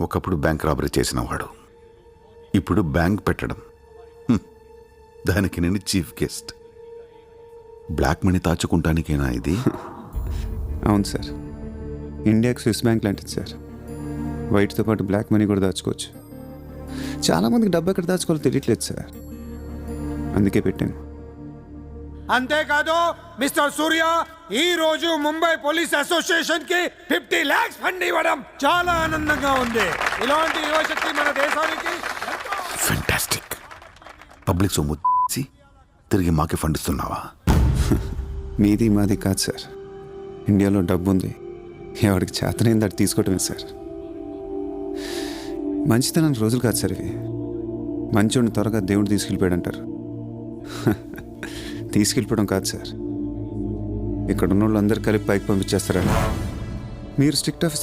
ఒకప్పుడు bank robbery చేసినవాడు. ఇప్పుడు బ్యాంక్ పెట్టడం. దానికి నేను చీఫ్ గెస్ట్. బ్లాక్ మనీ దాచుకుంటానికేనా ఇది? అవును సార్. ఇండియాకి స్విస్ బ్యాంక్ లాంటిది సార్. వైట్తో పాటు బ్లాక్ మనీ కూడా దాచుకోవచ్చు. చాలామందికి డబ్బు ఎక్కడ దాచుకోవాలో తెలియట్లేదు సార్. అందుకే పెట్టాను. అంతేకాదు మిస్టర్ సూర్య ఈ రోజు ముంబై పోలీస్ అసోసియేషన్కి ఫిఫ్టీ లాక్స్ ఫండ్ ఇవ్వడం చాలా ఆనందంగా ఉంది. ఇలాంటి యువశక్తి మన దేశానికి ఫెంటాస్టిక్ పబ్లిక్ సొమ్ము తిరిగి మాకే ఫండ్ ఇస్తున్నావా? మీది మాది కాదు సార్. ఇండియాలో డబ్బు ఉంది ఎవరికి చేతనైంది అది తీసుకోవటమే సార్. మంచితనానికి రోజులు కాదు సార్ ఇవి. మంచోడిని త్వరగా దేవుడు తీసుకెళ్ళిపోయాడు అంటారు తీసుకెళ్ళిపోవడం కాదు సార్. ఇక్కడ ఉన్న వాళ్ళందరూ కలిపి పైకి పంపించేస్తారని. మీరు స్ట్రిక్ట్ ఆఫీసర్